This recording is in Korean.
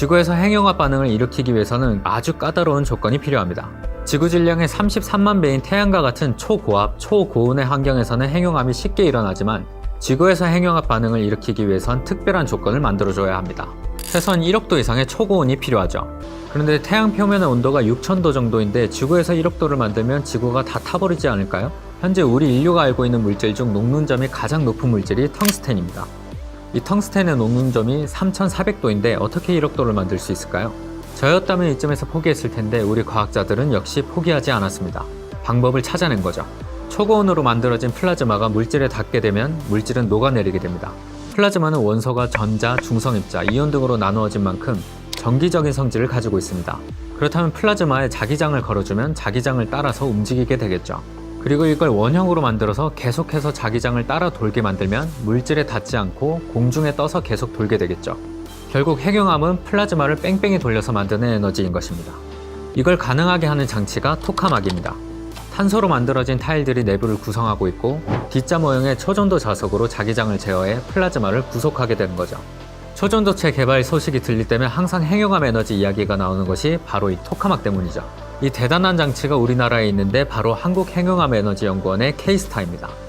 지구에서 핵융합 반응을 일으키기 위해서는 아주 까다로운 조건이 필요합니다. 지구 질량의 33만 배인 태양과 같은 초고압, 초고온의 환경에서는 핵융합이 쉽게 일어나지만 지구에서 핵융합 반응을 일으키기 위해선 특별한 조건을 만들어줘야 합니다. 최소한 1억도 이상의 초고온이 필요하죠. 그런데 태양 표면의 온도가 6천도 정도인데 지구에서 1억도를 만들면 지구가 다 타버리지 않을까요? 현재 우리 인류가 알고 있는 물질 중 녹는점이 가장 높은 물질이 텅스텐입니다. 이 텅스텐의 녹는 점이 3400도인데 어떻게 1억도를 만들 수 있을까요? 저였다면 이쯤에서 포기했을 텐데 우리 과학자들은 역시 포기하지 않았습니다. 방법을 찾아낸 거죠. 초고온으로 만들어진 플라즈마가 물질에 닿게 되면 물질은 녹아내리게 됩니다. 플라즈마는 원소가 전자, 중성입자, 이온 등으로 나누어진 만큼 정기적인 성질을 가지고 있습니다. 그렇다면 플라즈마에 자기장을 걸어주면 자기장을 따라서 움직이게 되겠죠. 그리고 이걸 원형으로 만들어서 계속해서 자기장을 따라 돌게 만들면 물질에 닿지 않고 공중에 떠서 계속 돌게 되겠죠. 결국 핵융합은 플라즈마를 뺑뺑이 돌려서 만드는 에너지인 것입니다. 이걸 가능하게 하는 장치가 토카막입니다. 탄소로 만들어진 타일들이 내부를 구성하고 있고 D자 모형의 초전도 자석으로 자기장을 제어해 플라즈마를 구속하게 되는 거죠. 초전도체 개발 소식이 들릴 때면 항상 핵융합 에너지 이야기가 나오는 것이 바로 이 토카막 때문이죠. 이 대단한 장치가 우리나라에 있는데 바로 한국핵융합 에너지 연구원의 케이스타입니다.